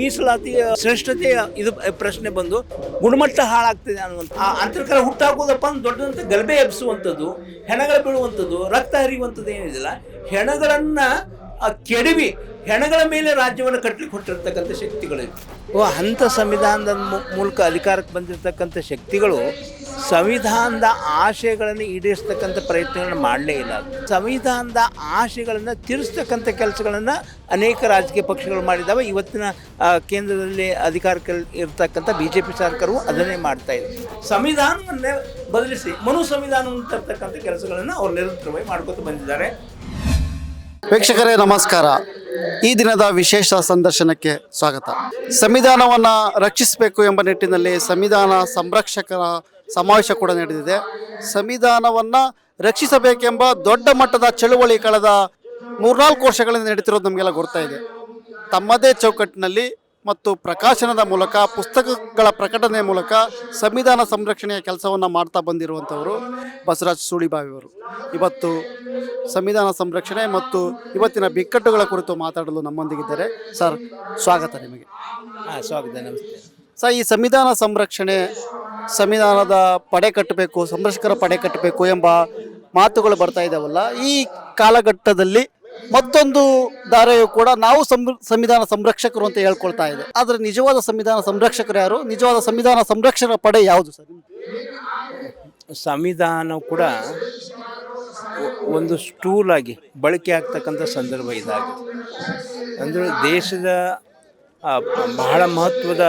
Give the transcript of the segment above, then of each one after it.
ಮೀಸಲಾತಿ ಶ್ರೇಷ್ಠತೆಯ ಇದು ಪ್ರಶ್ನೆ ಬಂದು ಗುಣಮಟ್ಟ ಹಾಳಾಗ್ತದೆ ಅನ್ನುವಂಥ ಆ ಅಂತರ್ಕರ ಹುಟ್ಟಾಕೋದಪ್ಪ ಅಂದ್ರೆ ದೊಡ್ಡದಂತ ಗಲಭೆ ಎಬ್ಸುವಂಥದ್ದು, ಹೆಣಗಳು ಬೀಳುವಂಥದ್ದು, ರಕ್ತ ಹರಿಯುವಂಥದ್ದು ಏನಿದೆಯಲ್ಲ ಹೆಣಗಳನ್ನ ಆ ಕೆಡವಿ ಹೆಣಗಳ ಮೇಲೆ ರಾಜ್ಯವನ್ನು ಕಟ್ಟಲಿಕ್ಕೆ ಹೊಟ್ಟಿರ್ತಕ್ಕಂಥ ಶಕ್ತಿಗಳಿವೆ ಓ, ಅಂಥ ಸಂವಿಧಾನದ ಮೂಲಕ ಅಧಿಕಾರಕ್ಕೆ ಬಂದಿರತಕ್ಕಂಥ ಶಕ್ತಿಗಳು ಸಂವಿಧಾನದ ಆಶಯಗಳನ್ನು ಈಡೇರಿಸ್ತಕ್ಕಂಥ ಪ್ರಯತ್ನಗಳನ್ನು ಮಾಡಲೇ ಇಲ್ಲ. ಸಂವಿಧಾನದ ಆಶಯಗಳನ್ನು ತೀರಿಸ್ತಕ್ಕಂಥ ಕೆಲಸಗಳನ್ನು ಅನೇಕ ರಾಜಕೀಯ ಪಕ್ಷಗಳು ಮಾಡಿದ್ದಾವೆ. ಇವತ್ತಿನ ಕೇಂದ್ರದಲ್ಲಿ ಅಧಿಕಾರಕ್ಕೆ ಇರತಕ್ಕಂಥ ಬಿ ಜೆ ಪಿ ಸರ್ಕಾರವು ಅದನ್ನೇ ಮಾಡ್ತಾ ಇದೆ. ಸಂವಿಧಾನವನ್ನೇ ಬದಲಿಸಿ ಮನು ಸಂವಿಧಾನವನ್ನು ತರ್ತಕ್ಕಂಥ ಕೆಲಸಗಳನ್ನು ಅವ್ರು ನಿರಂತರವಾಗಿ ಮಾಡ್ಕೊತ ಬಂದಿದ್ದಾರೆ. ವೀಕ್ಷಕರೇ, ನಮಸ್ಕಾರ. ಈ ದಿನದ ವಿಶೇಷ ಸಂದರ್ಶನಕ್ಕೆ ಸ್ವಾಗತ. ಸಂವಿಧಾನವನ್ನು ರಕ್ಷಿಸಬೇಕು ಎಂಬ ನಿಟ್ಟಿನಲ್ಲಿ ಸಂವಿಧಾನ ಸಂರಕ್ಷಕರ ಸಮಾವೇಶ ಕೂಡ ನಡೆದಿದೆ. ಸಂವಿಧಾನವನ್ನು ರಕ್ಷಿಸಬೇಕೆಂಬ ದೊಡ್ಡ ಮಟ್ಟದ ಚಳುವಳಿ ಕಳೆದ ಮೂರ್ನಾಲ್ಕು ವರ್ಷಗಳಿಂದ ನಡೀತಿರೋದು ನಮಗೆಲ್ಲ ಗೊತ್ತಾ ಇದೆ ತಮ್ಮದೇ ಚೌಕಟ್ಟಿನಲ್ಲಿ ಮತ್ತು ಪ್ರಕಾಶನದ ಮೂಲಕ ಪುಸ್ತಕಗಳ ಪ್ರಕಟಣೆ ಮೂಲಕ ಸಂವಿಧಾನ ಸಂರಕ್ಷಣೆಯ ಕೆಲಸವನ್ನು ಮಾಡ್ತಾ ಬಂದಿರುವಂಥವರು ಬಸವರಾಜ್ ಸೂಳಿಬಾವಿಯವರು. ಇವತ್ತು ಸಂವಿಧಾನ ಸಂರಕ್ಷಣೆ ಮತ್ತು ಇವತ್ತಿನ ಬಿಕ್ಕಟ್ಟುಗಳ ಕುರಿತು ಮಾತಾಡಲು ನಮ್ಮೊಂದಿಗಿದ್ದಾರೆ. ಸರ್ ಸ್ವಾಗತ ನಿಮಗೆ. ಹಾಂ ಸ್ವಾಗತ ನಮಸ್ತೆ. ಸರ್ ಈ ಸಂವಿಧಾನ ಸಂರಕ್ಷಣೆ ಸಂವಿಧಾನದ ಪಡೆ ಕಟ್ಟಬೇಕು ಸಂರಕ್ಷಕರ ಪಡೆ ಕಟ್ಟಬೇಕು ಎಂಬ ಮಾತುಗಳು ಬರ್ತಾ ಇದ್ದಾವಲ್ಲ ಈ ಕಾಲಘಟ್ಟದಲ್ಲಿ ಮತ್ತೊಂದು ದಾರೆಯು ಕೂಡ ನಾವು ಸಂವಿಧಾನ ಸಂರಕ್ಷಕರು ಅಂತ ಹೇಳ್ಕೊಳ್ತಾ ಇದೆ. ಆದರೆ ನಿಜವಾದ ಸಂವಿಧಾನ ಸಂರಕ್ಷಕರು ಯಾರು? ನಿಜವಾದ ಸಂವಿಧಾನ ಸಂರಕ್ಷಣಾ ಪಡೆ ಯಾವುದು ಸರ್ ಸಂವಿಧಾನ ಕೂಡ ಒಂದು ಸ್ಟೂಲ್ ಆಗಿ ಬಳಕೆ ಆಗ್ತಕ್ಕಂಥ ಸಂದರ್ಭ ಇದಾಗಿದೆ. ಅಂದರೆ ದೇಶದ ಬಹಳ ಮಹತ್ವದ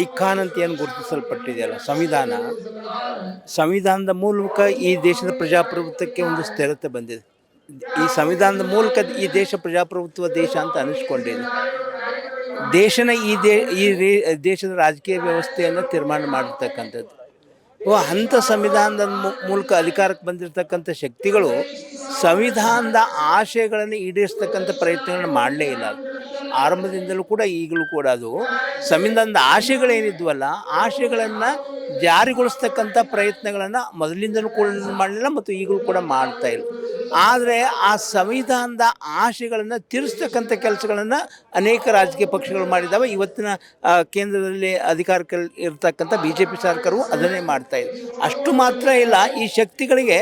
ಐಕಾನ್ ಅಂತ ಏನು ಗುರುತಿಸಲ್ಪಟ್ಟಿದೆಯಲ್ಲ, ಸಂವಿಧಾನ. ಸಂವಿಧಾನದ ಮೂಲಕ ಈ ದೇಶದ ಪ್ರಜಾಪ್ರಭುತ್ವಕ್ಕೆ ಒಂದು ಸ್ಥಿರತೆ ಬಂದಿದೆ. ಈ ಸಂವಿಧಾನದ ಮೂಲಕ ಈ ದೇಶ ಪ್ರಜಾಪ್ರಭುತ್ವ ದೇಶ ಅಂತ ಅನಿಸ್ಕೊಂಡಿದೆ. ದೇಶನ ಈ ದೇ, ಈ ದೇಶದ ರಾಜಕೀಯ ವ್ಯವಸ್ಥೆಯನ್ನು ತೀರ್ಮಾನ ಮಾಡಿರ್ತಕ್ಕಂಥದ್ದು. ಅಂಥ ಸಂವಿಧಾನದ ಮೂಲಕ ಅಧಿಕಾರಕ್ಕೆ ಬಂದಿರತಕ್ಕಂಥ ಶಕ್ತಿಗಳು ಸಂವಿಧಾನದ ಆಶಯಗಳನ್ನು ಈಡೇರಿಸ್ತಕ್ಕಂಥ ಪ್ರಯತ್ನಗಳನ್ನು ಮಾಡಲೇ ಇಲ್ಲ. ಆರಂಭದಿಂದಲೂ ಕೂಡ ಈಗಲೂ ಕೂಡ ಅದು. ಸಂವಿಧಾನದ ಆಶಯಗಳೇನಿದ್ವಲ್ಲ ಆಶೆಗಳನ್ನು ಜಾರಿಗೊಳಿಸ್ತಕ್ಕಂಥ ಪ್ರಯತ್ನಗಳನ್ನು ಮೊದಲಿಂದಲೂ ಕೂಡ ಮಾಡಲಿಲ್ಲ ಮತ್ತು ಈಗಲೂ ಕೂಡ ಮಾಡ್ತಾ ಇಲ್ಲ. ಆದರೆ ಆ ಸಂವಿಧಾನದ ಆಶಯಗಳನ್ನು ತೀರಿಸ್ತಕ್ಕಂಥ ಕೆಲಸಗಳನ್ನು ಅನೇಕ ರಾಜಕೀಯ ಪಕ್ಷಗಳು ಮಾಡಿದ್ದಾವೆ. ಇವತ್ತಿನ ಕೇಂದ್ರದಲ್ಲಿ ಅಧಿಕಾರಕ್ಕೆ ಇರ್ತಕ್ಕಂಥ ಬಿ ಜೆ ಪಿ ಸರ್ಕಾರವು ಅದನ್ನೇ ಮಾಡ್ತಾ ಇದೆ. ಅಷ್ಟು ಮಾತ್ರ ಇಲ್ಲ, ಈ ಶಕ್ತಿಗಳಿಗೆ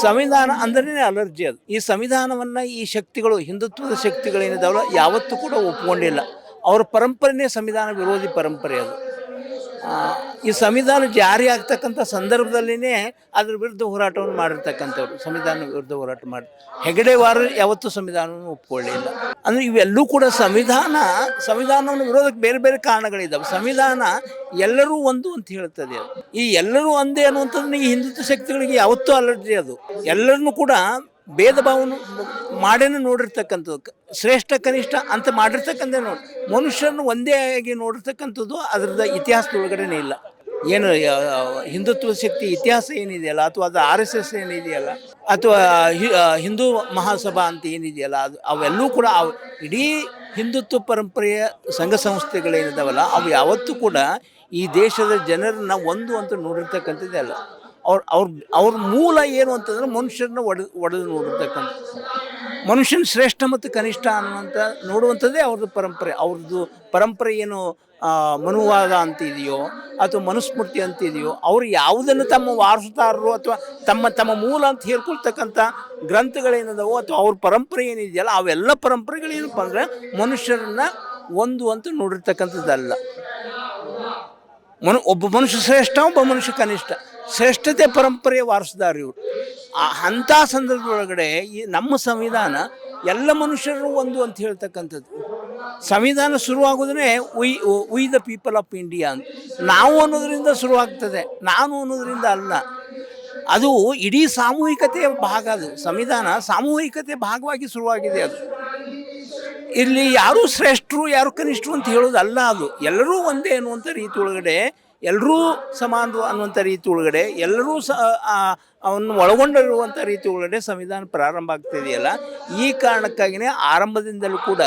ಸಂವಿಧಾನ ಅಂದ್ರೇ ಅಲರ್ಜಿ ಅದು. ಈ ಸಂವಿಧಾನವನ್ನು ಈ ಶಕ್ತಿಗಳು, ಹಿಂದುತ್ವದ ಶಕ್ತಿಗಳೇನಿದಾವಲ್ಲ, ಯಾವತ್ತೂ ಕೂಡ ಒಪ್ಕೊಂಡಿಲ್ಲ. ಅವರ ಪರಂಪರೆನೇ ಸಂವಿಧಾನ ವಿರೋಧಿ ಪರಂಪರೆ ಅದು. ಈ ಸಂವಿಧಾನ ಜಾರಿ ಆಗ್ತಕ್ಕಂಥ ಸಂದರ್ಭದಲ್ಲಿನೇ ಅದ್ರ ವಿರುದ್ಧ ಹೋರಾಟವನ್ನು ಮಾಡಿರ್ತಕ್ಕಂಥವ್ರು, ಸಂವಿಧಾನ ವಿರುದ್ಧ ಹೋರಾಟ ಮಾಡಿ. ಹೆಗಡೆವಾರ ಯಾವತ್ತೂ ಸಂವಿಧಾನವನ್ನು ಒಪ್ಕೊಳ್ಳಿಲ್ಲ. ಅಂದರೆ ಇವೆಲ್ಲೂ ಕೂಡ ಸಂವಿಧಾನ, ಸಂವಿಧಾನವನ್ನು ವಿರೋಧಕ್ಕೆ ಬೇರೆ ಬೇರೆ ಕಾರಣಗಳಿದ್ದಾವೆ. ಸಂವಿಧಾನ ಎಲ್ಲರೂ ಒಂದು ಅಂತ ಹೇಳ್ತದೆ ಈ ಎಲ್ಲರೂ ಒಂದೇ ಅನ್ನುವಂಥದ್ದು ಈ ಹಿಂದುತ್ವ ಶಕ್ತಿಗಳಿಗೆ ಯಾವತ್ತೂ ಅಲರ್ಜಿ ಅದು. ಎಲ್ಲರನ್ನೂ ಕೂಡ ಭೇದ ಭಾವನು ಮಾಡೇನೆ ನೋಡಿರ್ತಕ್ಕಂಥದ್ದು. ಶ್ರೇಷ್ಠ, ಕನಿಷ್ಠ ಅಂತ ಮಾಡಿರ್ತಕ್ಕಂಥ ನೋಡಿ. ಮನುಷ್ಯರನ್ನು ಒಂದೇ ಆಗಿ ನೋಡಿರ್ತಕ್ಕಂಥದ್ದು ಅದರದ ಇತಿಹಾಸದೊಳಗಡೆನೇ ಇಲ್ಲ. ಏನು ಹಿಂದುತ್ವ ಶಕ್ತಿ ಇತಿಹಾಸ ಏನಿದೆಯಲ್ಲ, ಅಥವಾ ಅದು ಆರ್ ಎಸ್ ಎಸ್ ಏನಿದೆಯಲ್ಲ, ಅಥವಾ ಹಿಂದೂ ಮಹಾಸಭಾ ಅಂತ ಏನಿದೆಯಲ್ಲ, ಅದು ಅವೆಲ್ಲೂ ಕೂಡ ಅವು ಇಡೀ ಹಿಂದುತ್ವ ಪರಂಪರೆಯ ಸಂಘ ಸಂಸ್ಥೆಗಳೇನಿದಾವಲ್ಲ, ಅವು ಯಾವತ್ತೂ ಕೂಡ ಈ ದೇಶದ ಜನರನ್ನ ಒಂದು ಅಂತ ನೋಡಿರ್ತಕ್ಕಂಥದ್ದೇ ಅಲ್ಲ. ಅವ್ರ ಅವ್ರ ಅವ್ರ ಮೂಲ ಏನು ಅಂತಂದ್ರೆ ಮನುಷ್ಯರನ್ನ ಒಡೆದು ಒಡೆದು ನೋಡಿರ್ತಕ್ಕಂಥ ಮನುಷ್ಯನ ಶ್ರೇಷ್ಠ ಮತ್ತು ಕನಿಷ್ಠ ಅನ್ನುವಂಥ ನೋಡುವಂಥದ್ದೇ ಅವ್ರದ್ದು ಪರಂಪರೆ. ಅವ್ರದ್ದು ಪರಂಪರೆ ಏನು ಮನುವಾದ ಅಂತ ಇದೆಯೋ ಅಥವಾ ಮನುಸ್ಮೃತಿ ಅಂತ ಇದೆಯೋ ಅವರು ಯಾವುದನ್ನು ತಮ್ಮ ವಾರಸುದಾರರು ಅಥವಾ ತಮ್ಮ ತಮ್ಮ ಮೂಲ ಅಂತ ಹೇಳ್ಕೊಳ್ತಕ್ಕಂಥ ಗ್ರಂಥಗಳೇನಿದಾವೋ ಅಥವಾ ಅವ್ರ ಪರಂಪರೆ ಏನಿದೆಯಲ್ಲ ಅವೆಲ್ಲ ಪರಂಪರೆಗಳೇನಪ್ಪ ಅಂದರೆ ಮನುಷ್ಯರನ್ನ ಒಂದು ಅಂತ ನೋಡಿರ್ತಕ್ಕಂಥದ್ದಲ್ಲ. ಮನು, ಒಬ್ಬ ಮನುಷ್ಯ ಶ್ರೇಷ್ಠ, ಒಬ್ಬ ಮನುಷ್ಯ ಕನಿಷ್ಠ. ಶ್ರೇಷ್ಠತೆ ಪರಂಪರೆಯ ವಾರಸುದಾರ ಇವರು. ಅಂಥ ಸಂದರ್ಭದೊಳಗಡೆ ಈ ನಮ್ಮ ಸಂವಿಧಾನ ಎಲ್ಲ ಮನುಷ್ಯರು ಒಂದು ಅಂತ ಹೇಳ್ತಕ್ಕಂಥದ್ದು. ಸಂವಿಧಾನ ಶುರುವಾಗೋದೇ we we the people of India ಅಂತ. ನಾವು ಅನ್ನೋದರಿಂದ ಶುರುವಾಗ್ತದೆ, ನಾನು ಅನ್ನೋದರಿಂದ ಅಲ್ಲ. ಅದು ಇಡೀ ಸಾಮೂಹಿಕತೆಯ ಭಾಗ ಅದು. ಸಂವಿಧಾನ ಸಾಮೂಹಿಕತೆ ಭಾಗವಾಗಿ ಶುರುವಾಗಿದೆ ಅದು. ಇಲ್ಲಿ ಯಾರು ಶ್ರೇಷ್ಠರು, ಯಾರು ಕನಿಷ್ಠರು ಅಂತ ಹೇಳೋದಲ್ಲ ಅದು. ಎಲ್ಲರೂ ಒಂದೇ ಅನ್ನುವಂಥ ರೀತಿ ಒಳಗಡೆ ಎಲ್ಲರೂ ಸಮಾನರು ಅನ್ನುವಂಥ ರೀತಿ ಒಳಗಡೆ, ಎಲ್ಲರೂ ಸ ಅವನ್ನು ಒಳಗೊಂಡಿರುವಂಥ ರೀತಿ ಒಳಗಡೆ ಸಂವಿಧಾನ ಪ್ರಾರಂಭ ಆಗ್ತಿದೆಯಲ್ಲ ಈ ಕಾರಣಕ್ಕಾಗಿಯೇ ಆರಂಭದಿಂದಲೂ ಕೂಡ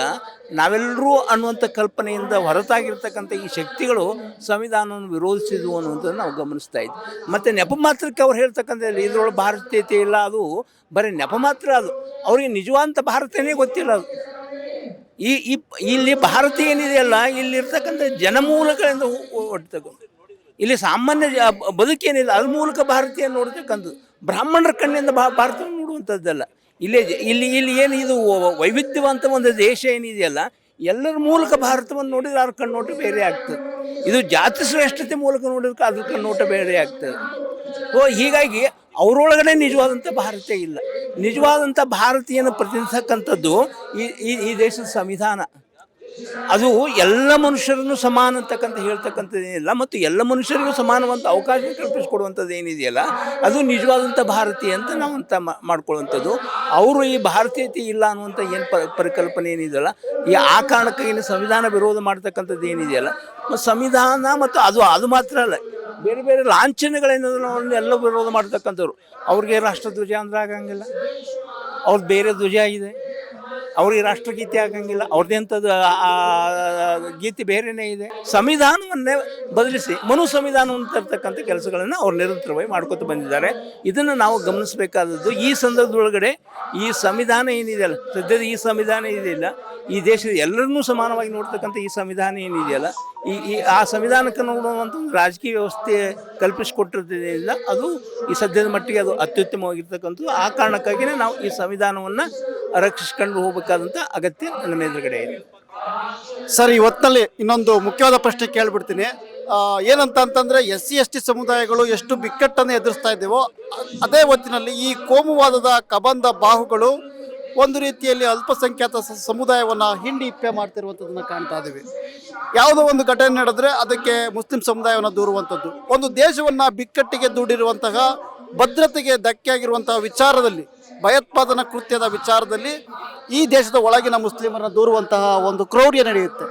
ನಾವೆಲ್ಲರೂ ಅನ್ನುವಂಥ ಕಲ್ಪನೆಯಿಂದ ಹೊರತಾಗಿರ್ತಕ್ಕಂಥ ಈ ಶಕ್ತಿಗಳು ಸಂವಿಧಾನವನ್ನು ವಿರೋಧಿಸಿದ್ವು ಅನ್ನುವಂಥದ್ದು ನಾವು ಗಮನಿಸ್ತಾ ಇದ್ವಿ. ಮತ್ತು ನೆಪ ಮಾತ್ರಕ್ಕೆ ಅವ್ರು ಹೇಳ್ತಕ್ಕಂಥ ಇದರೊಳಗೆ ಭಾರತೀಯತೆ ಇಲ್ಲ ಅದು, ಬರೀ ನೆಪ ಮಾತ್ರ ಅದು. ಅವರಿಗೆ ನಿಜವಾದಂಥ ಭಾರತನೇ ಗೊತ್ತಿಲ್ಲ ಅದು. ಈ ಈ, ಇಲ್ಲಿ ಭಾರತ ಏನಿದೆಯಲ್ಲ, ಇಲ್ಲಿರ್ತಕ್ಕಂಥ ಜನಮೂಲಗಳಿಂದ ಹೊಟ್ಟತಕ್ಕಂಥ ಇಲ್ಲಿ ಸಾಮಾನ್ಯ ಬದುಕೇನಿಲ್ಲ. ಅದ್ರ ಮೂಲಕ ಭಾರತೀಯ ನೋಡ್ತಕ್ಕಂಥದ್ದು ಬ್ರಾಹ್ಮಣರ ಕಣ್ಣಿಂದ ಭಾ ಭಾರತ ನೋಡುವಂಥದ್ದಲ್ಲ. ಇಲ್ಲಿ ಇಲ್ಲಿ ಇಲ್ಲಿ ಏನು ಇದು ವೈವಿಧ್ಯವಂತ ಒಂದು ದೇಶ ಏನಿದೆಯಲ್ಲ, ಎಲ್ಲರ ಮೂಲಕ ಭಾರತವನ್ನು ನೋಡಿದ್ರೆ ಅದ್ರ ಕಣ್ಣೋಟ ಬೇರೆ ಆಗ್ತದೆ. ಇದು ಜಾತಿ ಶ್ರೇಷ್ಠತೆ ಮೂಲಕ ನೋಡಿದ್ರೆ ಅದ್ರ ಕಣ್ಣೋಟ ಬೇರೆ ಆಗ್ತದೆ. ಓ, ಹೀಗಾಗಿ ಅವರೊಳಗಡೆ ನಿಜವಾದಂಥ ಭಾರತ ಇಲ್ಲ. ನಿಜವಾದಂಥ ಭಾರತೀಯನ ಪ್ರತಿನಿಧಿಸಕ್ಕಂಥದ್ದು ಈ- ಈ ದೇಶದ ಸಂವಿಧಾನ. ಅದು ಎಲ್ಲ ಮನುಷ್ಯರನ್ನು ಸಮಾನ ಅಂತಕ್ಕಂಥ ಹೇಳ್ತಕ್ಕಂಥದ್ದೇನಿಲ್ಲ ಮತ್ತು ಎಲ್ಲ ಮನುಷ್ಯರಿಗೂ ಸಮಾನವಂತ ಅವಕಾಶ ಕಲ್ಪಿಸಿಕೊಡುವಂಥದ್ದು ಏನಿದೆಯಲ್ಲ ಅದು ನಿಜವಾದಂಥ ಭಾರತೀಯ ಅಂತ ನಾವು ಅಂತ ಮಾಡ್ಕೊಳ್ಳುವಂಥದ್ದು. ಅವರು ಈ ಭಾರತೀಯತೆ ಇಲ್ಲ ಅನ್ನುವಂಥ ಏನು ಪರಿಕಲ್ಪನೆ ಏನಿದೆಯಲ್ಲ, ಈ ಆ ಕಾರಣಕ್ಕೆ ಸಂವಿಧಾನ ವಿರೋಧ ಮಾಡ್ತಕ್ಕಂಥದ್ದು ಏನಿದೆಯಲ್ಲ ಮತ್ತು ಸಂವಿಧಾನ ಮತ್ತು ಅದು ಅದು ಮಾತ್ರ ಅಲ್ಲ, ಬೇರೆ ಬೇರೆ ಲಾಂಛನಗಳೇನದಲ್ಲ ಎಲ್ಲ ವಿರೋಧ ಮಾಡ್ತಕ್ಕಂಥವ್ರು. ಅವ್ರಿಗೆ ರಾಷ್ಟ್ರಧ್ವಜ ಅಂದ್ರೆ ಆಗಂಗಿಲ್ಲ. ಅವ್ರದ್ದು ಬೇರೆ ಧ್ವಜ ಇದೆ ಅವ್ರಿಗೆ ರಾಷ್ಟ್ರಗೀತೆ ಆಗಂಗಿಲ್ಲ ಅವ್ರದ್ದೆಂಥದ್ದು ಗೀತೆ ಬೇರೆನೇ ಇದೆ. ಸಂವಿಧಾನವನ್ನೇ ಬದಲಿಸಿ, ಮನು ಸಂವಿಧಾನವನ್ನು ತರ್ತಕ್ಕಂಥ ಕೆಲಸಗಳನ್ನು ಅವ್ರು ನಿರಂತರವಾಗಿ ಮಾಡ್ಕೊತ ಬಂದಿದ್ದಾರೆ. ಇದನ್ನು ನಾವು ಗಮನಿಸಬೇಕಾದದ್ದು, ಈ ಸಂದರ್ಭದೊಳಗಡೆ ಈ ಸಂವಿಧಾನ ಏನಿದೆಯಲ್ಲ ಸದ್ಯದ ಈ ಸಂವಿಧಾನ ಇದೆಯಲ್ಲ ಈ ದೇಶದ ಎಲ್ಲರನ್ನೂ ಸಮಾನವಾಗಿ ನೋಡ್ತಕ್ಕಂಥ ಈ ಸಂವಿಧಾನ ಏನಿದೆಯಲ್ಲ ಈ ಈ, ಆ ಸಂವಿಧಾನಕ್ಕೆ ನೋಡುವಂಥ ಒಂದು ರಾಜಕೀಯ ವ್ಯವಸ್ಥೆ ಕಲ್ಪಿಸಿಕೊಟ್ಟಿರೋದ್ರಿಂದ ಅದು ಈ ಸದ್ಯದ ಮಟ್ಟಿಗೆ ಅದು ಅತ್ಯುತ್ತಮವಾಗಿರ್ತಕ್ಕಂಥದ್ದು. ಆ ಕಾರಣಕ್ಕಾಗಿಯೇ ನಾವು ಈ ಸಂವಿಧಾನವನ್ನು ರಕ್ಷಿಸ್ಕೊಂಡು ಹೋಗಬೇಕಾದಂಥ ಅಗತ್ಯ ನನ್ನ ಎದುರುಗಡೆ ಇದೆ. ಸರ್ ಇವತ್ತಿನಲ್ಲಿ ಇನ್ನೊಂದು ಮುಖ್ಯವಾದ ಪ್ರಶ್ನೆ ಕೇಳ್ಬಿಡ್ತೀನಿ. ಏನಂತ ಅಂತಂದ್ರೆ ಎಸ್ ಸಿ, ಎಸ್ ಟಿ ಸಮುದಾಯಗಳು ಎಷ್ಟು ಬಿಕ್ಕಟ್ಟನ್ನು ಎದುರಿಸ್ತಾ ಇದ್ದೇವೋ ಅದೇ ಹೊತ್ತಿನಲ್ಲಿ ಈ ಕೋಮುವಾದದ ಕಬಂಧ ಬಾಹುಗಳು ಒಂದು ರೀತಿಯಲ್ಲಿ ಅಲ್ಪಸಂಖ್ಯಾತ ಸಮುದಾಯವನ್ನು ಹಿಂಡಿ ಇಪ್ಪೆ ಮಾಡ್ತಿರುವಂಥದ್ದನ್ನು ಕಾಣ್ತಾ ಇದ್ದೀವಿ. ಯಾವುದೋ ಒಂದು ಘಟನೆ ನಡೆದ್ರೆ ಅದಕ್ಕೆ ಮುಸ್ಲಿಂ ಸಮುದಾಯವನ್ನು ದೂರುವಂಥದ್ದು. ಒಂದು ದೇಶವನ್ನ ಬಿಕ್ಕಟ್ಟಿಗೆ ದೂಡಿರುವಂತಹ ಭದ್ರತೆಗೆ ಧಕ್ಕೆ ಆಗಿರುವಂತಹ ವಿಚಾರದಲ್ಲಿ ಭಯೋತ್ಪಾದನಾ ಕೃತ್ಯದ ವಿಚಾರದಲ್ಲಿ ಈ ದೇಶದ ಒಳಗಿನ ಮುಸ್ಲಿಮರನ್ನು ದೂರುವಂತಹ ಒಂದು ಕ್ರೌರ್ಯ ನಡೆಯುತ್ತೆ.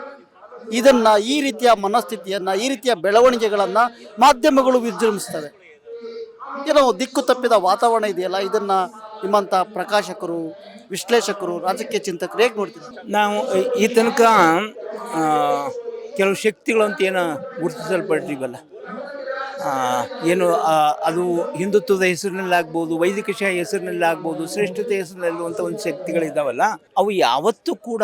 ಇದನ್ನು ಈ ರೀತಿಯ ಮನಸ್ಥಿತಿಯನ್ನು, ಈ ರೀತಿಯ ಬೆಳವಣಿಗೆಗಳನ್ನು ಮಾಧ್ಯಮಗಳು ವಿಜೃಂಭಿಸ್ತವೆ. ಏನೋ ದಿಕ್ಕು ತಪ್ಪಿದ ವಾತಾವರಣ ಇದೆಯಲ್ಲ, ಇದನ್ನು ನಿಮ್ಮಂಥ ಪ್ರಕಾಶಕರು, ವಿಶ್ಲೇಷಕರು, ರಾಜಕೀಯ ಚಿಂತಕರು ಹೇಗೆ ನೋಡ್ತೀವಿ ನಾವು ಈ ತನಕ ಕೆಲವು ಶಕ್ತಿಗಳು ಅಂತ ಏನು ಗುರುತಿಸಲ್ಪಟ್ಟಿವಲ್ಲ. ಏನು ಅದು ಹಿಂದುತ್ವದ ಹೆಸರಿನಲ್ಲಿ ವೈದಿಕ ಶಾಹಿ ಹೆಸರಿನಲ್ಲಿ ಆಗ್ಬೋದು ಶ್ರೇಷ್ಠತೆ ಹೆಸರಿನಲ್ಲಿರುವಂಥ ಒಂದು ಶಕ್ತಿಗಳಿದ್ದಾವಲ್ಲ, ಅವು ಯಾವತ್ತೂ ಕೂಡ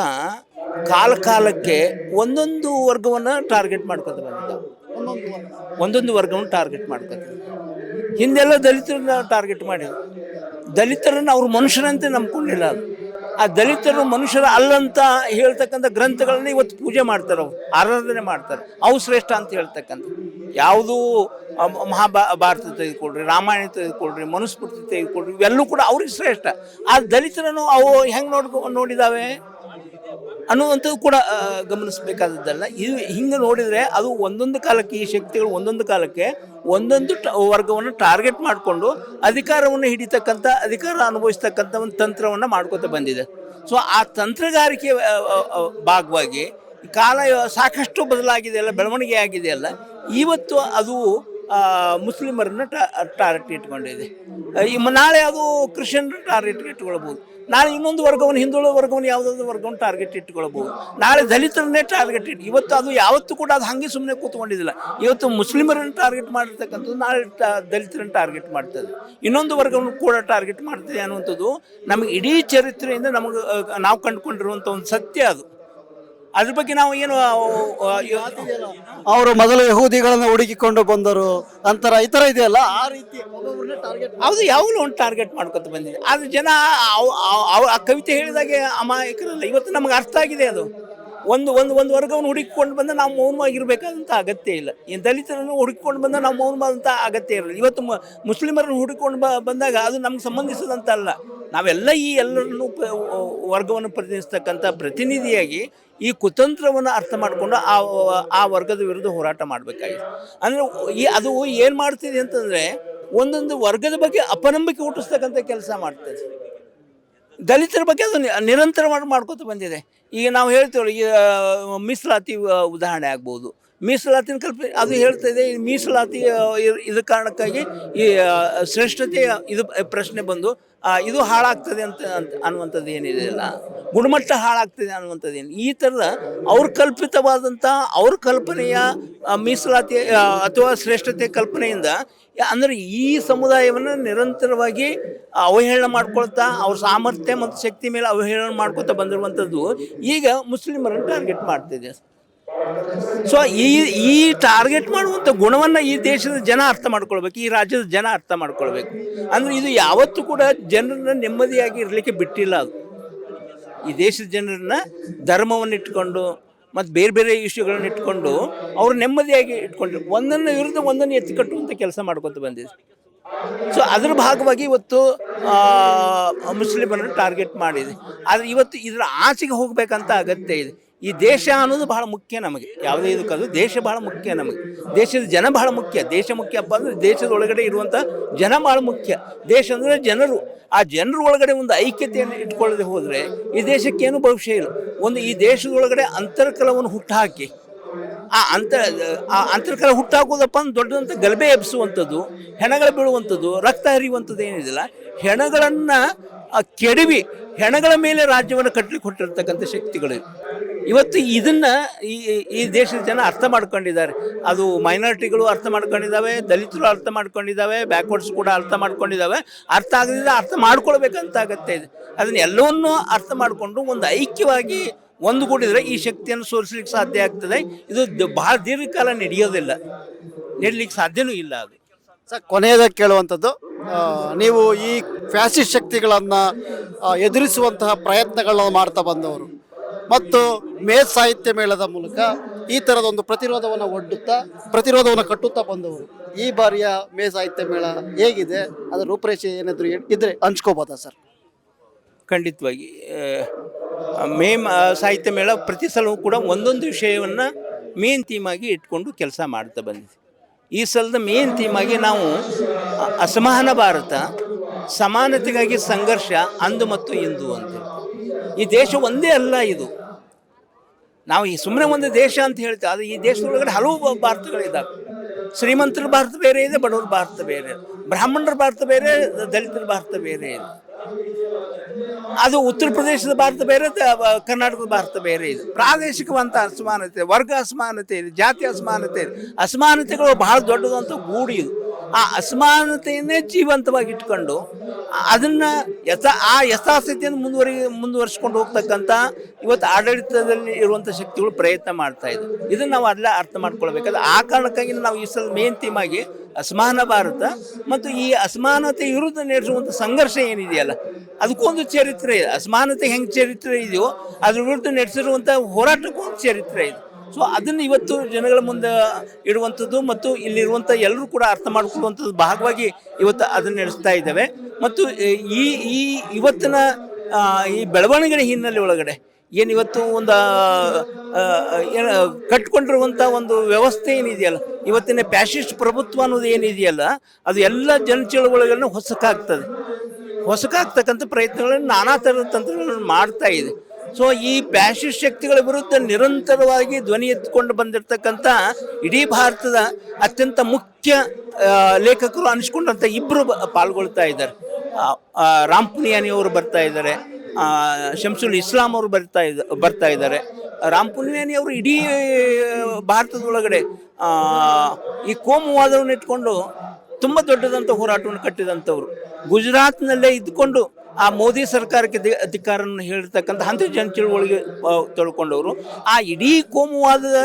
ಕಾಲ ಕಾಲಕ್ಕೆ ಒಂದೊಂದು ವರ್ಗವನ್ನು ಟಾರ್ಗೆಟ್ ಮಾಡ್ಕೊತ ಬಂದಿದ್ದಾವೆ. ಒಂದೊಂದು ವರ್ಗವನ್ನು ಟಾರ್ಗೆಟ್ ಮಾಡ್ಕೊತಾರೆ ಹಿಂದೆಲ್ಲ ದಲಿತರನ್ನ ಟಾರ್ಗೆಟ್ ಮಾಡಿದ್ರು. ದಲಿತರನ್ನು ಅವ್ರು ಮನುಷ್ಯರಂತೆ ನಂಬ್ಕೊಂಡಿಲ್ಲ ಅದು. ಆ ದಲಿತರು ಮನುಷ್ಯರ ಅಲ್ಲಂತ ಹೇಳ್ತಕ್ಕಂಥ ಗ್ರಂಥಗಳನ್ನ ಇವತ್ತು ಪೂಜೆ ಮಾಡ್ತಾರೆ ಅವ್ರು, ಆರಾಧನೆ ಮಾಡ್ತಾರೆ. ಅವು ಶ್ರೇಷ್ಠ ಅಂತ ಹೇಳ್ತಕ್ಕಂಥ. ಯಾವುದು ಮಹಾಭಾ ಭಾರತ ತೆಗೆದುಕೊಳ್ರಿ, ರಾಮಾಯಣ ತೆಗೆದುಕೊಳ್ರಿ, ಮನುಸ್ಮೃತಿ ತೆಗೆದುಕೊಳ್ರಿ, ಇವೆಲ್ಲೂ ಕೂಡ ಅವ್ರಿಗೆ ಶ್ರೇಷ್ಠ. ಆ ದಲಿತರನ್ನು ಅವು ಹೆಂಗೆ ನೋಡ್ಕೊ, ನೋಡಿದಾವೆ? ಅನ್ನುವಂಥದ್ದು ಕೂಡ ಗಮನಿಸಬೇಕಾದದ್ದಲ್ಲ. ಇದು ಹಿಂಗೆ ನೋಡಿದರೆ ಅದು ಒಂದೊಂದು ಕಾಲಕ್ಕೆ, ಈ ಶಕ್ತಿಗಳು ಒಂದೊಂದು ಕಾಲಕ್ಕೆ ಒಂದೊಂದು ವರ್ಗವನ್ನು ಟಾರ್ಗೆಟ್ ಮಾಡಿಕೊಂಡು ಅಧಿಕಾರವನ್ನು ಹಿಡಿತಕ್ಕಂಥ, ಅಧಿಕಾರ ಅನುಭವಿಸ್ತಕ್ಕಂಥ ಒಂದು ತಂತ್ರವನ್ನು ಮಾಡ್ಕೋತ ಬಂದಿದೆ. ಸೊ, ಆ ತಂತ್ರಗಾರಿಕೆ ಭಾಗವಾಗಿ ಕಾಲ ಸಾಕಷ್ಟು ಬದಲಾಗಿದೆಯಲ್ಲ ಬೆಳವಣಿಗೆ ಆಗಿದೆಯಲ್ಲ ಇವತ್ತು ಅದು ಮುಸ್ಲಿಮರನ್ನು ಟಾರ್ಗೆಟ್ ಇಟ್ಕೊಂಡಿದೆ. ಈ ನಾಳೆ ಅದು ಕ್ರಿಶ್ಚಿಯನ್ ಟಾರ್ಗೆಟ್ ಇಟ್ಕೊಳ್ಬೋದು. ನಾಳೆ ಇನ್ನೊಂದು ವರ್ಗವನ್ನು, ಹಿಂದುಳಿದ ವರ್ಗವನ್ನು ಯಾವುದಾದ್ರು ವರ್ಗವನ್ನು ಟಾರ್ಗೆಟ್ ಇಟ್ಕೊಳ್ಬೋದು. ನಾಳೆ ದಲಿತರನ್ನೇ ಟಾರ್ಗೆಟ್ ಇಟ್ಟು ಇವತ್ತು ಅದು ಯಾವತ್ತೂ ಕೂಡ ಅದು ಹಾಗೆ ಸುಮ್ಮನೆ ಕೂತ್ಕೊಂಡಿದ್ದಿಲ್ಲ. ಇವತ್ತು ಮುಸ್ಲಿಮರನ್ನು ಟಾರ್ಗೆಟ್ ಮಾಡಿರ್ತಕ್ಕಂಥದ್ದು ನಾಳೆ ದಲಿತರನ್ನು ಟಾರ್ಗೆಟ್ ಮಾಡ್ತದೆ. ಇನ್ನೊಂದು ವರ್ಗವನ್ನು ಕೂಡ ಟಾರ್ಗೆಟ್ ಮಾಡ್ತದೆ ಅನ್ನುವಂಥದ್ದು ನಮಗೆ ಇಡೀ ಚರಿತ್ರೆಯಿಂದ ನಮಗೆ ನಾವು ಕಂಡುಕೊಂಡಿರುವಂಥ ಒಂದು ಸತ್ಯ ಅದು. ಅದ್ರ ಬಗ್ಗೆ ನಾವು ಏನು ಅವರು ಮೊದಲು ಯಹೂದಿಗಳನ್ನು ಹುಡುಕಿಕೊಂಡು ಬಂದರು ಅಂತರ ಈ ಥರ ಇದೆಯಲ್ಲ ಆ ರೀತಿ ಅದು ಯಾವಾಗಲೂ ಒಂದು ಟಾರ್ಗೆಟ್ ಮಾಡ್ಕೊತ ಬಂದಿದೆ. ಆದ್ರೆ ಜನ ಆ ಕವಿತೆ ಹೇಳಿದಾಗೆ ಅಮಾಯಕರಲ್ಲ. ಇವತ್ತು ನಮ್ಗೆ ಅರ್ಥ ಆಗಿದೆ ಅದು. ಒಂದು ಒಂದು ಒಂದು ವರ್ಗವನ್ನು ಹುಡುಕಿಕೊಂಡು ಬಂದ ನಾವು ಮೌನವಾಗಿರ್ಬೇಕಾದಂಥ ಅಗತ್ಯ ಇಲ್ಲ. ಈ ದಲಿತರನ್ನು ಹುಡುಕಿಕೊಂಡು ಬಂದ ನಾವು ಮೌನವಾದಂಥ ಅಗತ್ಯ ಇರಲಿಲ್ಲ ಇವತ್ತು ಮುಸ್ಲಿಮರನ್ನು ಹುಡುಕೊಂಡು ಬಂದಾಗ ಅದು ನಮ್ಗೆ ಸಂಬಂಧಿಸಿದಂತ ಅಲ್ಲ ನಾವೆಲ್ಲ ಈ ಎಲ್ಲರನ್ನು ವರ್ಗವನ್ನು ಪ್ರತಿನಿಧಿಸ್ತಕ್ಕಂಥ ಪ್ರತಿನಿಧಿಯಾಗಿ ಈ ಕುತಂತ್ರವನ್ನು ಅರ್ಥ ಮಾಡಿಕೊಂಡು ಆ ಆ ವರ್ಗದ ವಿರುದ್ಧ ಹೋರಾಟ ಮಾಡಬೇಕಾಗಿದೆ. ಅಂದರೆ ಈ ಅದು ಏನು ಮಾಡ್ತಿದೆ ಅಂತಂದರೆ ಒಂದೊಂದು ವರ್ಗದ ಬಗ್ಗೆ ಅಪನಂಬಿಕೆ ಹುಟ್ಟಿಸ್ತಕ್ಕಂಥ ಕೆಲಸ ಮಾಡ್ತದೆ. ದಲಿತರ ಬಗ್ಗೆ ಅದು ನಿರಂತರ ನಿರಂತರವಾಗಿ ಮಾಡ್ಕೊತ ಬಂದಿದೆ. ಈಗ ನಾವು ಹೇಳ್ತೇವೆ ಈ ಮೀಸಲಾತಿ ಉದಾಹರಣೆ ಆಗ್ಬೋದು. ಮೀಸಲಾತಿನ ಕಲ್ಪನೆ, ಅದು ಹೇಳ್ತಾ ಇದೆ ಮೀಸಲಾತಿ ಇದ ಕಾರಣಕ್ಕಾಗಿ ಈ ಶ್ರೇಷ್ಠತೆಯ ಇದು, ಪ್ರಶ್ನೆ ಬಂದು ಇದು ಹಾಳಾಗ್ತದೆ ಅಂತ ಅಂತ ಅನ್ನುವಂಥದ್ದು ಏನಿದೆ ಅಲ್ಲ ಗುಣಮಟ್ಟ ಹಾಳಾಗ್ತದೆ ಅನ್ನುವಂಥದ್ದು ಏನು ಈ ಥರದ ಅವ್ರ ಕಲ್ಪಿತವಾದಂಥ ಅವ್ರ ಕಲ್ಪನೆಯ ಮೀಸಲಾತಿ ಅಥವಾ ಶ್ರೇಷ್ಠತೆ ಕಲ್ಪನೆಯಿಂದ ಅಂದರೆ ಈ ಸಮುದಾಯವನ್ನು ನಿರಂತರವಾಗಿ ಅವಹೇಳನ ಮಾಡ್ಕೊಳ್ತಾ, ಅವ್ರ ಸಾಮರ್ಥ್ಯ ಮತ್ತು ಶಕ್ತಿ ಮೇಲೆ ಅವಹೇಳನ ಮಾಡ್ಕೊಳ್ತಾ ಬಂದಿರುವಂಥದ್ದು ಈಗ ಮುಸ್ಲಿಮರನ್ನು ಟಾರ್ಗೆಟ್ ಮಾಡ್ತಿದೆ. ಸೊ ಈ ಈ ಟಾರ್ಗೆಟ್ ಮಾಡುವಂಥ ಗುಣವನ್ನು ಈ ದೇಶದ ಜನ ಅರ್ಥ ಮಾಡ್ಕೊಳ್ಬೇಕು, ಈ ರಾಜ್ಯದ ಜನ ಅರ್ಥ ಮಾಡ್ಕೊಳ್ಬೇಕು. ಅಂದರೆ ಇದು ಯಾವತ್ತೂ ಕೂಡ ಜನರನ್ನ ನೆಮ್ಮದಿಯಾಗಿ ಇರಲಿಕ್ಕೆ ಬಿಟ್ಟಿಲ್ಲ ಅದು. ಈ ದೇಶದ ಜನರನ್ನ ಧರ್ಮವನ್ನು ಇಟ್ಕೊಂಡು, ಮತ್ತು ಬೇರೆ ಬೇರೆ ಇಶ್ಯೂಗಳನ್ನ ಇಟ್ಕೊಂಡು ಅವ್ರು ನೆಮ್ಮದಿಯಾಗಿ ಇಟ್ಕೊಂಡು, ಒಂದನ್ನು ವಿರುದ್ಧ ಒಂದನ್ನು ಎತ್ತಿ ಕಟ್ಟುವಂಥ ಕೆಲಸ ಮಾಡ್ಕೊತ ಬಂದಿದೆ. ಸೊ ಅದರ ಭಾಗವಾಗಿ ಇವತ್ತು ಮುಸ್ಲಿಮರನ್ನು ಟಾರ್ಗೆಟ್ ಮಾಡಿದೆ. ಆದರೆ ಇವತ್ತು ಇದರ ಆಚೆಗೆ ಹೋಗಬೇಕಂತ ಅಗತ್ಯ ಇದೆ. ಈ ದೇಶ ಅನ್ನೋದು ಬಹಳ ಮುಖ್ಯ ನಮಗೆ. ಯಾವುದೇ ಇದಕ್ಕದು ದೇಶ ಬಹಳ ಮುಖ್ಯ ನಮಗೆ. ದೇಶದ ಜನ ಬಹಳ ಮುಖ್ಯ. ದೇಶ ಮುಖ್ಯ ಮುಖ್ಯಪ್ಪ ಅಂದರೆ ದೇಶದ ಒಳಗಡೆ ಇರುವಂಥ ಜನ ಬಹಳ ಮುಖ್ಯ. ದೇಶ ಅಂದರೆ ಜನರು. ಆ ಜನರ ಒಳಗಡೆ ಒಂದು ಐಕ್ಯತೆಯನ್ನು ಇಟ್ಕೊಳ್ಳದೆ ಹೋದರೆ ಈ ದೇಶಕ್ಕೇನು ಭವಿಷ್ಯ ಇಲ್ಲ. ಒಂದು ಈ ದೇಶದೊಳಗಡೆ ಅಂತರ್ಕಲವನ್ನು ಹುಟ್ಟುಹಾಕಿ ಆ ಅಂತ ಆ ಅಂತರ್ಕಲ ಹುಟ್ಟಾಕೋದಪ್ಪ ಅಂದ್ರೆ ದೊಡ್ಡದಂತ ಗಲಭೆ ಎಬ್ಬಿಸುವಂಥದ್ದು, ಹೆಣಗಳು ಬೀಳುವಂಥದ್ದು, ರಕ್ತ ಹರಿಯುವಂಥದ್ದು ಏನಿದಿಲ್ಲ ಹೆಣಗಳನ್ನು ಕೆಡವಿ, ಹೆಣಗಳ ಮೇಲೆ ರಾಜ್ಯವನ್ನು ಕಟ್ಟಲಿಕ್ಕೆ ಹೊಟ್ಟಿರ್ತಕ್ಕಂಥ ಶಕ್ತಿಗಳು. ಇವತ್ತು ಇದನ್ನ ಈ ಈ ದೇಶದ ಜನ ಅರ್ಥ ಮಾಡ್ಕೊಂಡಿದ್ದಾರೆ. ಅದು ಮೈನಾರಿಟಿಗಳು ಅರ್ಥ ಮಾಡ್ಕೊಂಡಿದ್ದಾವೆ, ದಲಿತರು ಅರ್ಥ ಮಾಡ್ಕೊಂಡಿದ್ದಾವೆ ಬ್ಯಾಕ್ವರ್ಡ್ಸ್ ಕೂಡ ಅರ್ಥ ಮಾಡ್ಕೊಂಡಿದ್ದಾವೆ. ಅರ್ಥ ಆಗದಿದ್ದರೆ ಅರ್ಥ ಮಾಡ್ಕೊಳ್ಬೇಕಂತ ಆಗತ್ತೆ ಇದೆ. ಅದನ್ನ ಎಲ್ಲವನ್ನೂ ಅರ್ಥ ಮಾಡಿಕೊಂಡು ಒಂದು ಐಕ್ಯವಾಗಿ ಒಂದುಗೂಡಿದರೆ ಈ ಶಕ್ತಿಯನ್ನು ಸೋರಿಸ್ಲಿಕ್ಕೆ ಸಾಧ್ಯ ಆಗ್ತದೆ. ಇದು ಬಹಳ ದೀರ್ಘಕಾಲ ನಡೆಯೋದಿಲ್ಲ. ನಡೀಲಿಕ್ಕೆ ಸಾಧ್ಯನೂ ಇಲ್ಲ ಅದು. ಸರ್ ಕೊನೆಯದಾಗಿ ಕೇಳುವಂಥದ್ದು ನೀವು ಈ ಫ್ಯಾಸಿಸ್ಟ್ ಶಕ್ತಿಗಳನ್ನು ಎದುರಿಸುವಂತಹ ಪ್ರಯತ್ನಗಳನ್ನು ಮಾಡ್ತಾ ಬಂದವರು. ಮತ್ತು ಮೇ ಸಾಹಿತ್ಯ ಮೇಳದ ಮೂಲಕ ಈ ಥರದ ಒಂದು ಪ್ರತಿರೋಧವನ್ನು ಒಡ್ಡುತ್ತಾ ಪ್ರತಿರೋಧವನ್ನು ಕಟ್ಟುತ್ತಾ ಬಂದವರು. ಈ ಬಾರಿಯ ಮೇ ಸಾಹಿತ್ಯ ಮೇಳ ಹೇಗಿದೆ? ಅದರ ರೂಪರೇಷೆ ಏನಾದರೂ ಇದ್ರೆ ಹಂಚ್ಕೋಬೋದಾ ಸರ್? ಖಂಡಿತವಾಗಿ ಮೇ ಮ- ಸಾಹಿತ್ಯ ಮೇಳ ಪ್ರತಿ ಸಲವೂ ಕೂಡ ಒಂದೊಂದು ವಿಷಯವನ್ನು ಮೇನ್ ಥೀಮಾಗಿ ಇಟ್ಕೊಂಡು ಕೆಲಸ ಮಾಡ್ತಾ ಬಂದಿದೆ. ಈ ಸಲದ ಮೇನ್ ಥೀಮಾಗಿ ನಾವು ಅಸಮಾನ ಭಾರತ, ಸಮಾನತೆಗಾಗಿ ಸಂಘರ್ಷ, ಅಂದು ಮತ್ತು ಇಂದು ಅಂತ ಈ ದೇಶ ಒಂದೇ ಅಲ್ಲ ಇದು. ನಾವು ಈ ಸುಮ್ಮನೆ ಒಂದು ದೇಶ ಅಂತ ಹೇಳ್ತೇವೆ, ಅದು ಈ ದೇಶದೊಳಗಡೆ ಹಲವು ಭಾರತಗಳಿದ್ದಾವೆ. ಶ್ರೀಮಂತರ ಭಾರತ ಬೇರೆ ಇದೆ, ಬಡವರ ಭಾರತ ಬೇರೆ. ಬ್ರಾಹ್ಮಣರ ಭಾರತ ಬೇರೆ, ದಲಿತರ ಭಾರತ ಬೇರೆ ಇದೆ. ಅದು ಉತ್ತರ ಪ್ರದೇಶದ ಭಾರತ ಬೇರೆ ಕರ್ನಾಟಕದ ಭಾರತ ಬೇರೆ ಇದೆ. ಪ್ರಾದೇಶಿಕವಂತ ಅಸಮಾನತೆ, ವರ್ಗ ಅಸಮಾನತೆ ಇದೆ, ಜಾತಿ ಅಸಮಾನತೆ ಇದೆ. ಅಸಮಾನತೆಗಳು ಬಹಳ ದೊಡ್ಡದಂತ ಗೂಡಿ ಇದು. ಆ ಅಸಮಾನತೆಯನ್ನೇ ಜೀವಂತವಾಗಿ ಇಟ್ಕೊಂಡು, ಅದನ್ನು ಯಥಾ, ಆ ಯಥಾಸ್ಥಿತಿಯನ್ನು ಮುಂದುವರಿ, ಮುಂದುವರಿಸ್ಕೊಂಡು ಹೋಗ್ತಕ್ಕಂಥ ಇವತ್ತು ಆಡಳಿತದಲ್ಲಿ ಇರುವಂಥ ಶಕ್ತಿಗಳು ಪ್ರಯತ್ನ ಮಾಡ್ತಾ ಇದೆ. ಇದನ್ನು ನಾವು ಎಲ್ಲ ಅರ್ಥ ಮಾಡ್ಕೊಳ್ಬೇಕಾದ್ರೆ ಆ ಕಾರಣಕ್ಕಾಗಿ ನಾವು ಈ ಸಲ ಮೇನ್ ಥೀಮಾಗಿ ಅಸಮಾನ ಭಾರತ ಮತ್ತು ಈ ಅಸಮಾನತೆ ವಿರುದ್ಧ ನಡೆಸುವಂಥ ಸಂಘರ್ಷ ಏನಿದೆಯಲ್ಲ, ಅದಕ್ಕೊಂದು ಚರಿತ್ರೆ ಇದೆ. ಅಸಮಾನತೆ ಹೆಂಗೆ ಚರಿತ್ರೆ ಇದೆಯೋ, ಅದ್ರ ವಿರುದ್ಧ ನಡೆಸಿರುವಂಥ ಹೋರಾಟಕ್ಕೂ ಒಂದು ಚರಿತ್ರೆ ಇದೆ. ಸೊ ಅದನ್ನು ಇವತ್ತು ಜನಗಳ ಮುಂದೆ ಇಡುವಂಥದ್ದು ಮತ್ತು ಇಲ್ಲಿರುವಂಥ ಎಲ್ಲರೂ ಕೂಡ ಅರ್ಥ ಮಾಡಿಕೊಳ್ಳುವಂಥದ್ದು ಭಾಗವಾಗಿ ಇವತ್ತು ಅದನ್ನು ನಡೆಸ್ತಾ ಇದ್ದಾವೆ. ಮತ್ತು ಈ ಈ ಇವತ್ತಿನ ಈ ಬೆಳವಣಿಗೆ ಹಿನ್ನೆಲೆ ಒಳಗಡೆ ಏನು ಇವತ್ತು ಒಂದು ಏನು ಕಟ್ಕೊಂಡಿರುವಂಥ ಒಂದು ವ್ಯವಸ್ಥೆ ಏನಿದೆಯಲ್ಲ, ಇವತ್ತಿನ ಪ್ಯಾಶಿಸ್ಟ್ ಪ್ರಭುತ್ವ ಅನ್ನೋದು ಏನಿದೆಯಲ್ಲ, ಅದು ಎಲ್ಲ ಜನ ಚಳವಳಿಗಳನ್ನು ಹೊಸಕಾಗ್ತದೆ. ಹೊಸಕಾಗ್ತಕ್ಕಂಥ ಪ್ರಯತ್ನಗಳನ್ನು ನಾನಾ ಥರದ ತಂತ್ರಗಳನ್ನು ಮಾಡ್ತಾ ಇದೆ. ಸೊ ಈ ಪ್ಯಾಶಿಸ್ಟ್ ಶಕ್ತಿಗಳ ವಿರುದ್ಧ ನಿರಂತರವಾಗಿ ಧ್ವನಿ ಎತ್ಕೊಂಡು ಬಂದಿರತಕ್ಕಂಥ ಇಡೀ ಭಾರತದ ಅತ್ಯಂತ ಮುಖ್ಯ ಲೇಖಕರು ಅನಿಸ್ಕೊಂಡಂಥ ಇಬ್ಬರು ಪಾಲ್ಗೊಳ್ತಾ ಇದ್ದಾರೆ. ರಾಮ್ ಪುನಿಯಾನಿ ಅವರು ಬರ್ತಾ ಇದ್ದಾರೆ. ಶಂಸುಲ್ ಇಸ್ಲಾಂ ಅವರು ಬರ್ತಾ ಇದ್ದ ಬರ್ತಾ ಇದ್ದಾರೆ. ರಾಮ್ ಪುನ್ಯಾನಿ ಅವರು ಇಡೀ ಭಾರತದೊಳಗಡೆ ಈ ಕೋಮುವಾದವನ್ನು ಇಟ್ಕೊಂಡು ತುಂಬ ದೊಡ್ಡದಂಥ ಹೋರಾಟವನ್ನು ಕಟ್ಟಿದಂಥವ್ರು ಗುಜರಾತ್ನಲ್ಲೇ ಇದ್ದುಕೊಂಡು ಆ ಮೋದಿ ಸರ್ಕಾರಕ್ಕೆ ಅಧಿಕಾರವನ್ನು ಹೇಳಿರ್ತಕ್ಕಂಥ ಹಂದಿ ಜನ ಚಳುವಳಿಗೆ ತಿಳ್ಕೊಂಡವರು. ಆ ಇಡೀ ಕೋಮುವಾದದ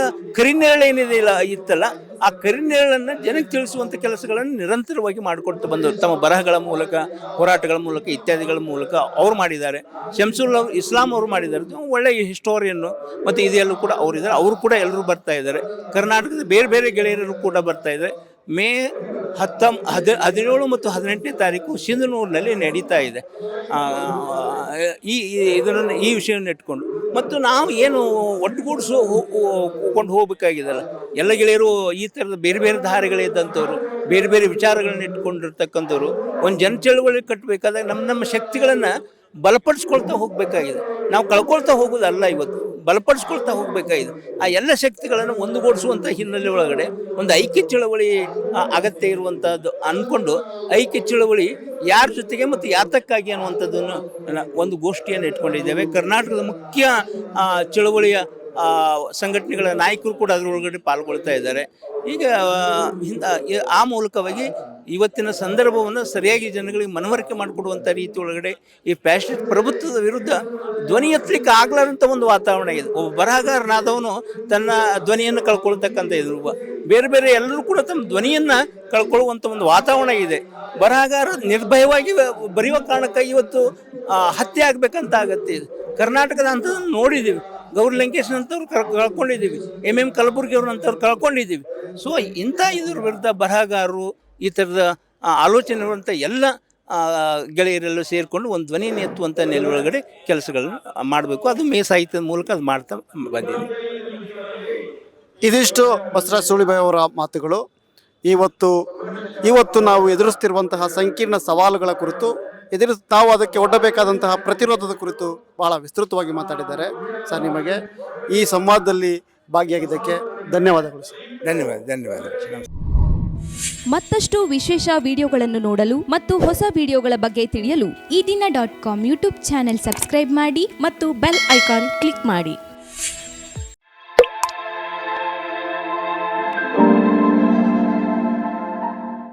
ಏನಿದೆ ಇಲ್ಲ, ಇತ್ತಲ್ಲ, ಆ ಕರಿನೇರಳನ್ನು ಜನಕ್ಕೆ ತಿಳಿಸುವಂಥ ಕೆಲಸಗಳನ್ನು ನಿರಂತರವಾಗಿ ಮಾಡಿಕೊಡ್ತಾ ಬಂದವರು. ತಮ್ಮ ಬರಹಗಳ ಮೂಲಕ, ಹೋರಾಟಗಳ ಮೂಲಕ, ಇತ್ಯಾದಿಗಳ ಮೂಲಕ ಅವ್ರು ಮಾಡಿದ್ದಾರೆ. ಶಂಸುಲ್ ಅವರು, ಇಸ್ಲಾಂ ಅವರು ಮಾಡಿದ್ದಾರೆ. ಒಳ್ಳೆಯ ಹಿಸ್ಟೋರಿಯನ್ನು ಮತ್ತು ಇದೆಲ್ಲೂ ಕೂಡ ಅವರಿದ್ದಾರೆ. ಅವರು ಕೂಡ ಎಲ್ಲರೂ ಬರ್ತಾ ಇದ್ದಾರೆ. ಕರ್ನಾಟಕದ ಬೇರೆ ಬೇರೆ ಗೆಳೆಯರು ಕೂಡ ಬರ್ತಾ ಇದ್ದಾರೆ. ಮೇ ಹತ್ತೊಂ ಹದಿ ಹದಿನೇಳು ಮತ್ತು ಹದಿನೆಂಟನೇ ತಾರೀಕು ಸಿಂಧನೂರಿನಲ್ಲಿ ನಡೀತಾ ಇದೆ. ಈ- ಇದನ್ನು ಈ ವಿಷಯವನ್ನು ಇಟ್ಕೊಂಡು. ಮತ್ತು ನಾವು ಏನು ಒಟ್ಟುಗೂಡಿಸು ಕೊಂಡು ಹೋಗಬೇಕಾಗಿದೆಲ್ಲ. ಎಲ್ಲ ಗೆಳೆಯರು ಈ ಥರದ ಬೇರೆ ಬೇರೆ ದಾರಿಗಳಿದ್ದಂಥವ್ರು ಬೇರೆ ಬೇರೆ ವಿಚಾರಗಳನ್ನ ಇಟ್ಕೊಂಡಿರ್ತಕ್ಕಂಥವ್ರು, ಒಂದು ಜನ ಚಳುವಳಿ ಕಟ್ಟಬೇಕಾದಾಗ ನಮ್ಮ ನಮ್ಮ ಶಕ್ತಿಗಳನ್ನು ಬಲಪಡಿಸ್ಕೊಳ್ತಾ ಹೋಗಬೇಕಾಗಿದೆ. ನಾವು ಕಳ್ಕೊಳ್ತಾ ಹೋಗೋದಲ್ಲ ಇವತ್ತು. ಬಲಪಡಿಸ್ಕೊಳ್ತಾ ಹೋಗಬೇಕಾಗಿದೆ ಆ ಎಲ್ಲ ಶಕ್ತಿಗಳನ್ನು ಒಂದುಗೂಡಿಸುವಂಥ ಹಿನ್ನೆಲೆ ಒಳಗಡೆ ಒಂದು ಐಕ್ಯ ಚಳವಳಿ ಅಗತ್ಯ ಇರುವಂಥದ್ದು ಅಂದ್ಕೊಂಡು ಐಕ್ಯ ಚಳವಳಿ ಯಾರ ಜೊತೆಗೆ ಮತ್ತು ಯಾತಕ್ಕಾಗಿ ಅನ್ನುವಂಥದ್ದನ್ನು ಒಂದು ಗೋಷ್ಠಿಯನ್ನು ಇಟ್ಕೊಂಡಿದ್ದೇವೆ. ಕರ್ನಾಟಕದ ಮುಖ್ಯ ಚಳವಳಿಯ ಸಂಘಟನೆಗಳ ನಾಯಕರು ಕೂಡ ಅದರೊಳಗಡೆ ಪಾಲ್ಗೊಳ್ತಾ ಇದ್ದಾರೆ. ಈಗ ಆ, ಹಿಂದ ಆ ಮೂಲಕವಾಗಿ ಇವತ್ತಿನ ಸಂದರ್ಭವನ್ನು ಸರಿಯಾಗಿ ಜನಗಳಿಗೆ ಮನವರಿಕೆ ಮಾಡಿಕೊಡುವಂಥ ರೀತಿ ಒಳಗಡೆ ಈ ಫ್ಯಾಷನಿಸ್ಟ್ ಪ್ರಭುತ್ವದ ವಿರುದ್ಧ ಧ್ವನಿ ಎತ್ತಲಿಕ್ಕೆ ಆಗ್ಲಾರಂಥ ಒಂದು ವಾತಾವರಣ ಇದೆ. ಒಬ್ಬ ಬರಹಗಾರನಾದವನು ತನ್ನ ಧ್ವನಿಯನ್ನು ಕಳ್ಕೊಳ್ತಕ್ಕಂಥ ಇದು ಬೇರೆ ಬೇರೆ ಎಲ್ಲರೂ ಕೂಡ ತಮ್ಮ ಧ್ವನಿಯನ್ನು ಕಳ್ಕೊಳ್ಳುವಂಥ ಒಂದು ವಾತಾವರಣ ಇದೆ. ಬರಹಗಾರ ನಿರ್ಭಯವಾಗಿ ಬರೆಯುವ ಕಾರಣಕ್ಕೆ ಇವತ್ತು ಹತ್ಯೆ ಆಗಬೇಕಂತ ಆಗತ್ತೆ. ಕರ್ನಾಟಕದ ಅಂಥದ್ದನ್ನು ನೋಡಿದ್ದೀವಿ ಗೌರಿ ಲಂಕೇಶ್ ಅಂತವ್ರು ಕಳ್, ಕಳ್ಕೊಂಡಿದ್ದೀವಿ. ಎಂ ಎಂ ಕಲಬುರ್ಗಿ ಅವ್ರಂಥವ್ರು ಕಳ್ಕೊಂಡಿದ್ದೀವಿ. ಸೊ ಇಂಥ ಇದ್ರ ವಿರುದ್ಧ ಬರಹಗಾರರು ಈ ಥರದ ಆಲೋಚನೆ ಇರುವಂಥ ಎಲ್ಲ ಗೆಳೆಯರೆಲ್ಲೂ ಗೆಳೆಯರೆಲ್ಲ ಸೇರಿಕೊಂಡು ಒಂದು ಧ್ವನಿಯನ್ನು ಎತ್ತುವಂಥ ನೆಲೆಯೊಳಗಡೆ ಕೆಲಸಗಳನ್ನು ಮಾಡಬೇಕು. ಅದು ಮೇ ಸಾಹಿತ್ಯದ ಮೂಲಕ ಅದು ಮಾಡ್ತಾ ಬಂದಿದೆ. ಇದಿಷ್ಟು ಬಸವರಾಜ ಸುಳಿಬಾಯಿ ಅವರ ಮಾತುಗಳು. ಇವತ್ತು ಇವತ್ತು ನಾವು ಎದುರಿಸ್ತಿರುವಂತಹ ಸಂಕೀರ್ಣ ಸವಾಲುಗಳ ಕುರಿತು ಎದುರು ತಾವು ಅದಕ್ಕೆ ಒಡ್ಡಬೇಕಾದಂತಹ ಪ್ರತಿರೋಧದ ಕುರಿತು ಬಹಳ ವಿಸ್ತೃತವಾಗಿ ಮಾತಾಡಿದ್ದಾರೆ. ಸರ್ ನಿಮಗೆ ಈ ಸಂವಾದದಲ್ಲಿ ಭಾಗಿಯಾಗಿದ್ದಕ್ಕೆ ಧನ್ಯವಾದಗಳು ಸರ್. ಧನ್ಯವಾದ ಧನ್ಯವಾದ. ಮತ್ತಷ್ಟು ವಿಶೇಷ ವಿಡಿಯೋಗಳನ್ನು ನೋಡಲು ಮತ್ತು ಹೊಸ ವಿಡಿಯೋಗಳ ಬಗ್ಗೆ ತಿಳಿಯಲು ಈ ದಿನ dot com YouTube channel subscribe ಮಾಡಿ ಮತ್ತು ಬೆಲ್ ಐಕಾನ್ ಕ್ಲಿಕ್ ಮಾಡಿ.